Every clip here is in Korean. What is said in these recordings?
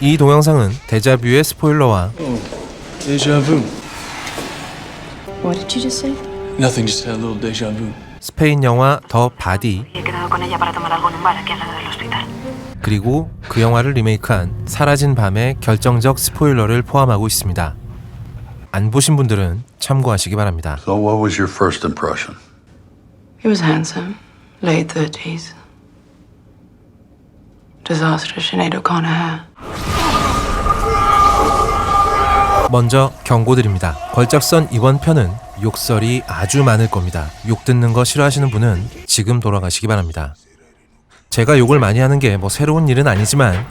이 동영상은 데자뷰의 스포일러와 Deja vu. What did you just say? Nothing, just had a little deja vu. 스페인 영화 더 바디. 그리고 그 영화를 리메이크한 사라진 밤의 결정적 스포일러를 포함하고 있습니다. 안 보신 분들은 참고하시기 바랍니다. So, what was your first impression? He was handsome, late 30s. Disastrous Sinead O'Connor hair. 먼저 경고드립니다. 걸작선 이번 편은 욕설이 아주 많을 겁니다. 욕 듣는 거 싫어하시는 분은 지금 돌아가시기 바랍니다. 제가 욕을 많이 하는 게 뭐 새로운 일은 아니지만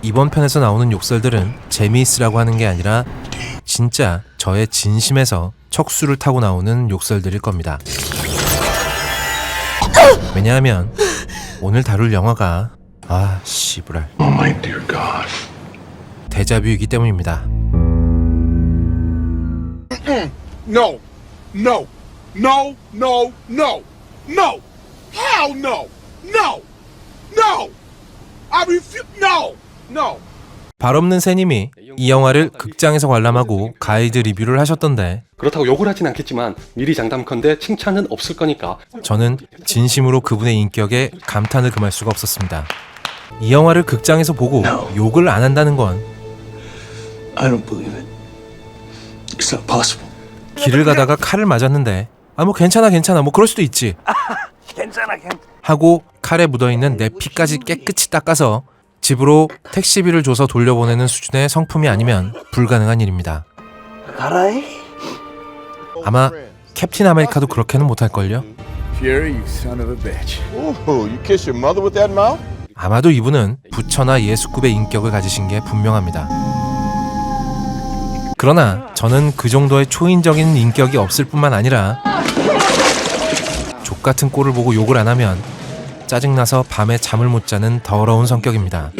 이번 편에서 나오는 욕설들은 재미있으라고 하는 게 아니라 진짜 저의 진심에서 척수를 타고 나오는 욕설들일 겁니다. 왜냐하면 오늘 다룰 영화가 아 씨부랄 Oh, my dear God. 데자뷰이기 때문입니다. No, no, no, no, no, no, hell no, no, no, I refuse, no, no. 발 없는 새님이 이 영화를 극장에서 관람하고 가이드 리뷰를 하셨던데 그렇다고 욕을 하진 않겠지만 미리 장담컨대 칭찬은 없을 거니까 저는 진심으로 그분의 인격에 감탄을 금할 수가 없었습니다. 이 영화를 극장에서 보고 욕을 안 한다는 건 I don't believe it. It's not possible. 길을 가다가 칼을 맞았는데 아 뭐 괜찮아 괜찮아 뭐 그럴 수도 있지 하고 칼에 묻어있는 내 피까지 깨끗이 닦아서 집으로 택시비를 줘서 돌려보내는 수준의 성품이 아니면 불가능한 일입니다. 아마 캡틴 아메리카도 그렇게는 못할걸요? Fury, you son of a bitch. Ooh, you kiss your mother with that mouth? 아마도 이분은 부처나 예수급의 인격을 가지신 게 분명합니다. 그러나 저는 그 정도의 초인적인 인격이 없을 뿐만 아니라 족 같은 꼴을 보고 욕을 안 하면 짜증나서 밤에 잠을 못 자는 더러운 성격입니다.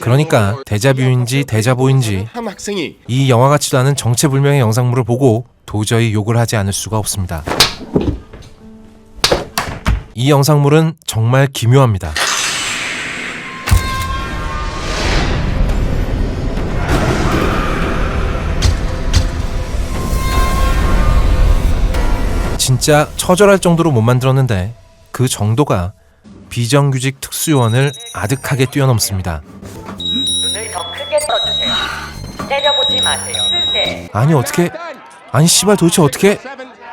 그러니까 데자뷰인지 데자보인지 한 학생이 이 영화 같지도 않은 정체불명의 영상물을 보고 도저히 욕을 하지 않을 수가 없습니다. 이 영상물은 정말 기묘합니다. 진짜 처절할 정도로 못 만들었는데 그 정도가 비정규직 특수요원을 아득하게 뛰어넘습니다. 눈을 더 크게 떠주세요. 때려보지 마세요. 크게. 아니 어떻게 아니 씨발 도대체 어떻게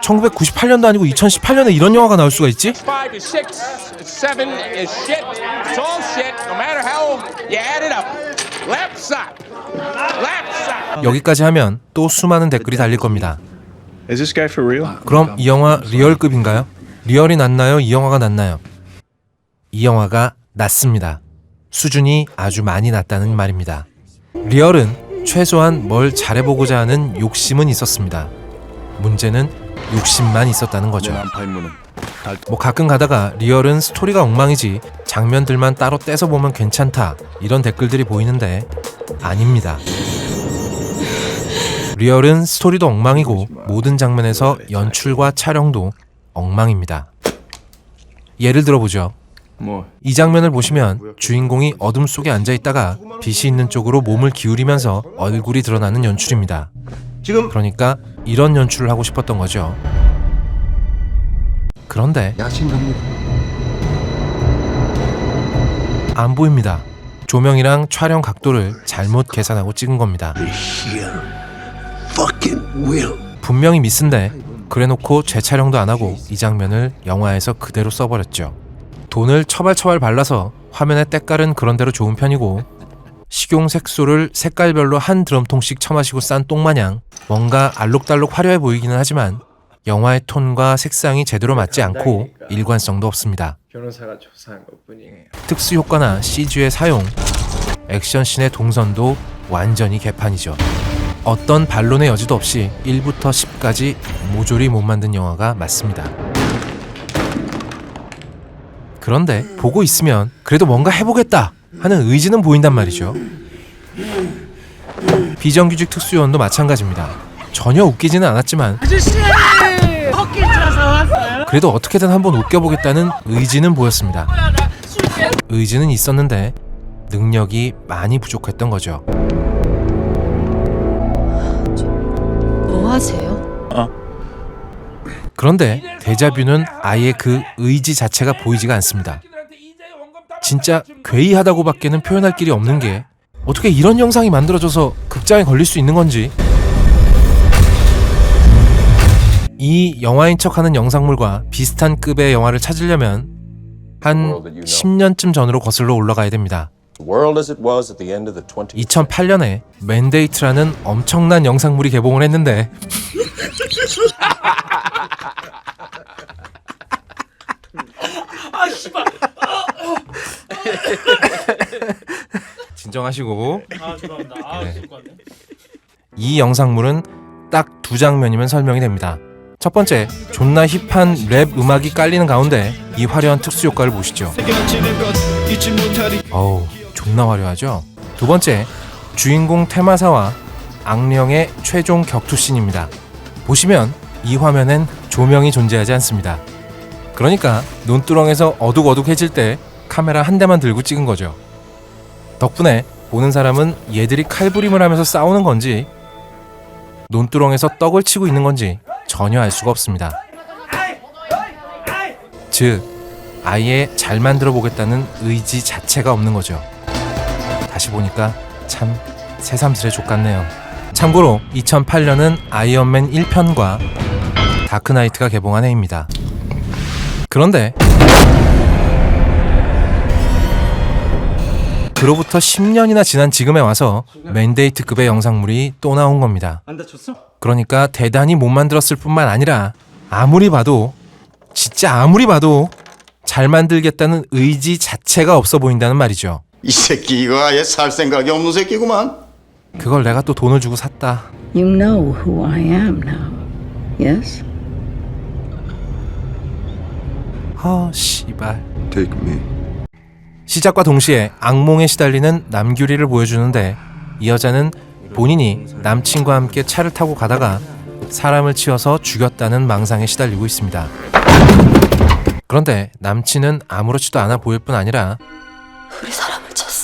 1998년도 아니고 2018년에 이런 영화가 나올 수가 있지? Five is six, seven is shit. It's all shit, no matter how you add it up. Left side, left side. 여기까지 하면 또 수많은 댓글이 달릴 겁니다. Is this guy for real? 그럼 이 영화 리얼급인가요? 리얼이 낫나요? 이 영화가 낫나요? 이 영화가 낫습니다. 수준이 아주 많이 낮다는 말입니다. 리얼은 최소한 뭘 잘해보고자 하는 욕심은 있었습니다. 문제는 욕심만 있었다는 거죠. 뭐 가끔 가다가 리얼은 스토리가 엉망이지 장면들만 따로 떼서 보면 괜찮다 이런 댓글들이 보이는데 아닙니다. 리얼은 스토리도 엉망이고 모든 장면에서 연출과 촬영도 엉망입니다. 예를 들어보죠. 뭐? 이 장면을 보시면 주인공이 어둠 속에 앉아 있다가 빛이 있는 쪽으로 몸을 기울이면서 얼굴이 드러나는 연출입니다. 지금 그러니까 이런 연출을 하고 싶었던 거죠. 그런데 안 보입니다. 조명이랑 촬영 각도를 잘못 계산하고 찍은 겁니다. Fucking will. 분명히 미스인데 그래놓고 재촬영도 안 하고 이 장면을 영화에서 그대로 써버렸죠. 돈을 처발처발 발라서 화면에 때깔은 그런대로 좋은 편이고 식용 색소를 색깔별로 한 드럼통씩 처마시고 싼 똥마냥 뭔가 알록달록 화려해 보이기는 하지만 영화의 톤과 색상이 제대로 맞지 않고 일관성도 없습니다. 변호사가 조사한 것뿐이에요. 특수 효과나 CG의 사용, 액션씬의 동선도 완전히 개판이죠. 어떤 반론의 여지도 없이 1부터 10까지 모조리 못 만든 영화가 맞습니다. 그런데 보고 있으면 그래도 뭔가 해보겠다 하는 의지는 보인단 말이죠. 비정규직 특수요원도 마찬가지입니다. 전혀 웃기지는 않았지만 그래도 어떻게든 한번 웃겨보겠다는 의지는 보였습니다. 의지는 있었는데 능력이 많이 부족했던 거죠. 뭐 하세요? 그런데 데자뷰는 아예 그 의지 자체가 보이지가 않습니다. 진짜 괴이하다고밖에는 표현할 길이 없는 게 어떻게 이런 영상이 만들어져서 극장에 걸릴 수 있는 건지 이 영화인 척하는 영상물과 비슷한 급의 영화를 찾으려면 한 10년쯤 전으로 거슬러 올라가야 됩니다. 2008년에 맨데이트라는 엄청난 영상물이 개봉을 했는데. 진정하시고. 네. 이 영상물은 딱 두 장면이면 설명이 됩니다. 첫 번째, 존나 힙한 랩 음악이 깔리는 가운데 이 화려한 특수 효과를 보시죠. 어우, 존나 화려하죠? 두 번째, 주인공 테마사와 악령의 최종 격투씬입니다. 보시면 이 화면엔 조명이 존재하지 않습니다. 그러니까 논두렁에서 어둑어둑해질 때 카메라 한 대만 들고 찍은 거죠. 덕분에 보는 사람은 얘들이 칼부림을 하면서 싸우는 건지 논두렁에서 떡을 치고 있는 건지 전혀 알 수가 없습니다. 즉, 아예 잘 만들어 보겠다는 의지 자체가 없는 거죠. 다시 보니까 참 새삼스레 족같네요. 참고로 2008년은 아이언맨 1편과 다크나이트가 개봉한 해입니다. 그런데 그로부터 10년이나 지난 지금에 와서 맨데이트급의 영상물이 또 나온 겁니다. 그러니까 대단히 못 만들었을 뿐만 아니라 아무리 봐도 진짜 아무리 봐도 잘 만들겠다는 의지 자체가 없어 보인다는 말이죠. 이 새끼 이거 아예 살 생각이 없는 새끼구만. 그걸 내가 또 돈을 주고 샀다. You know who I am now. Yes? 허 씨발. Take me. 시작과 동시에 악몽에 시달리는 남규리를 보여주는데 이 여자는 본인이 남친과 함께 차를 타고 가다가 사람을 치어서 죽였다는 망상에 시달리고 있습니다. 그런데 남친은 아무렇지도 않아 보일 뿐 아니라 우리 사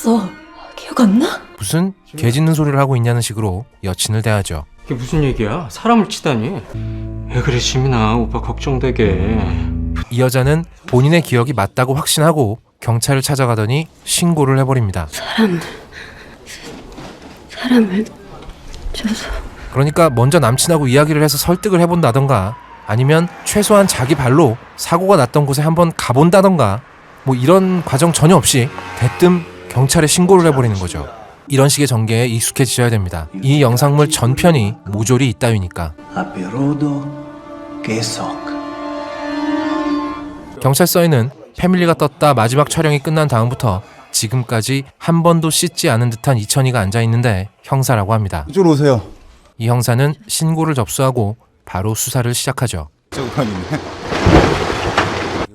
쳤어. 기억 안 나? 무슨 개 짖는 소리를 하고 있냐는 식으로 여친을 대하죠. 이게 무슨 얘기야? 사람을 치다니? 왜 그래 지민아 오빠 걱정되게 이 여자는 본인의 기억이 맞다고 확신하고 경찰을 찾아가더니 신고를 해버립니다. 사람 사람을 쳐서 그러니까 먼저 남친하고 이야기를 해서 설득을 해본다던가 아니면 최소한 자기 발로 사고가 났던 곳에 한번 가본다던가 뭐 이런 과정 전혀 없이 대뜸 경찰에 신고를 해버리는 거죠. 이런 식의 전개에 익숙해지셔야 됩니다. 이 영상물 전편이 모조리 있다위니까. 경찰서에는 패밀리가 떴다 마지막 촬영이 끝난 다음부터 지금까지 한 번도 씻지 않은 듯한 이천이가 앉아 있는데 형사라고 합니다. 이쪽으로 오세요. 이 형사는 신고를 접수하고 바로 수사를 시작하죠. 있네.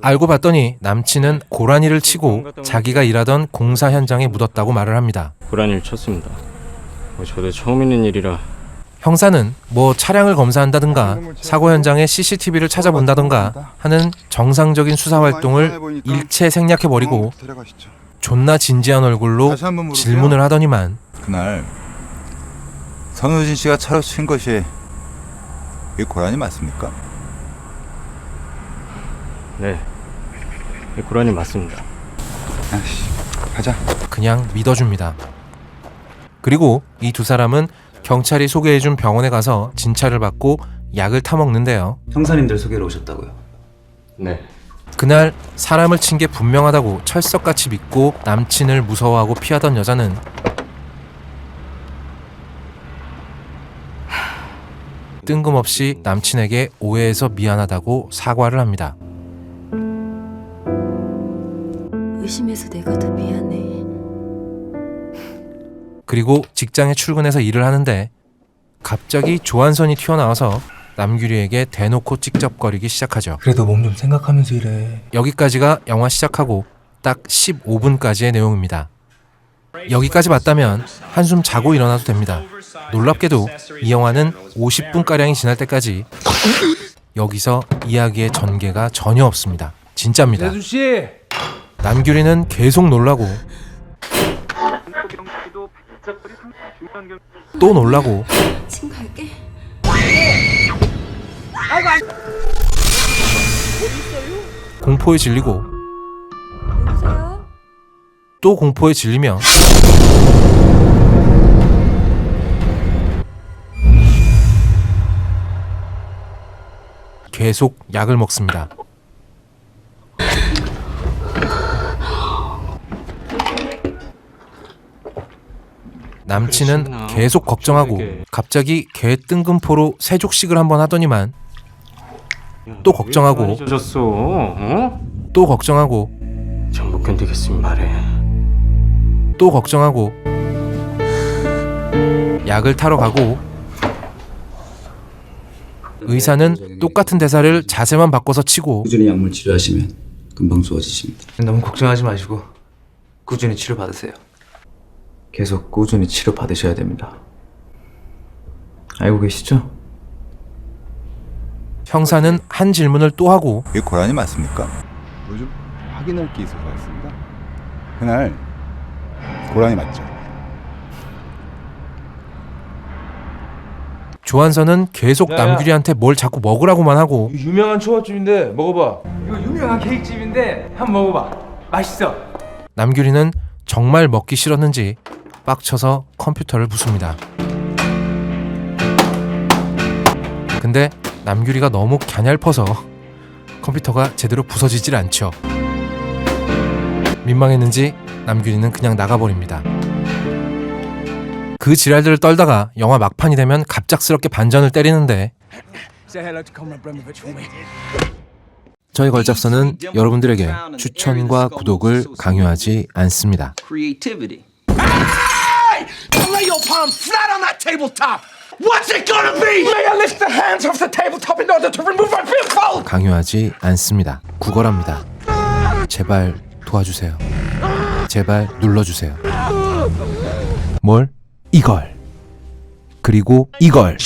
알고 봤더니 남친은 고라니를 치고 자기가 일하던 공사 현장에 묻었다고 말을 합니다. 고라니를 쳤습니다 뭐 저도 처음 있는 일이라 형사는 뭐 차량을 검사한다든가 사고 현장의 CCTV를 찾아본다든가 하는 정상적인 수사 활동을 일체 생략해 버리고. 존나 진지한 얼굴로. 질문을 하더니만 그날 선우진 씨가 차로 친 것이 이 고라니 맞습니까? 네 고라니 맞습니다 아씨, 가자. 그냥 믿어줍니다. 그리고 이 두 사람은 경찰이 소개해준 병원에 가서 진찰을 받고 약을 타먹는데요. 형사님들 소개로 오셨다고요? 네 그날 사람을 친 게 분명하다고 철석같이 믿고 남친을 무서워하고 피하던 여자는 뜬금없이 남친에게 오해해서 미안하다고 사과를 합니다. 심해서 내가 더 미안해. 그리고 직장에 출근해서 일을 하는데 갑자기 조한선이 튀어나와서 남규리에게 대놓고 찍적거리기 시작하죠. 그래도 몸 좀 생각하면서 일해. 여기까지가 영화 시작하고 딱 15분까지의 내용입니다. 여기까지 봤다면 한숨 자고 일어나도 됩니다. 놀랍게도 이 영화는 50분가량이 지날 때까지 여기서 이야기의 전개가 전혀 없습니다. 진짜입니다. 재수 씨. 남규리는 계속 놀라고 또 놀라고 지금 갈게. 공포에 질리고 여보세요? 또 공포에 질리며 계속 약을 먹습니다. 남친은 계속 걱정하고 갑자기 개 뜬금포로 세족식을 한번 하더니만 또 걱정하고 어? 또 걱정하고 전못 견디겠으면 말해 또 걱정하고 약을 타러 가고 의사는 똑같은 대사를 자세만 바꿔서 치고 꾸준히 약물 치료하시면 금방 좋아지십니다. 너무 걱정하지 마시고 꾸준히 치료 받으세요. 계속 꾸준히 치료 받으셔야 됩니다. 알고 계시죠? 형사는 한 질문을 또 하고 이게 고라니 맞습니까? 요즘 확인할 게 있어서 왔습니다. 그날 고라니 맞죠? 조한선은 계속 야, 야. 남규리한테 뭘 자꾸 먹으라고만 하고 유명한 초밥집인데 먹어봐. 이거 유명한 케이크집인데 한번 먹어봐. 맛있어. 남규리는 정말 먹기 싫었는지 빡쳐서 컴퓨터를 부숩니다. 근데 남규리가 너무 갸냘퍼서 컴퓨터가 제대로 부서지질 않죠. 민망했는지 남규리는 그냥 나가버립니다. 그 지랄들을 떨다가 영화 막판이 되면 갑작스럽게 반전을 때리는데 저희 걸작서는 여러분들에게 추천과 구독을 강요하지 않습니다. Palm flat on that tabletop. What's it gonna be? May I lift the hands off the tabletop in order to remove my billfold? 강요하지 않습니다. 구걸합니다. 제발 도와주세요. 제발 눌러주세요. 뭘? 이걸. 그리고 이걸.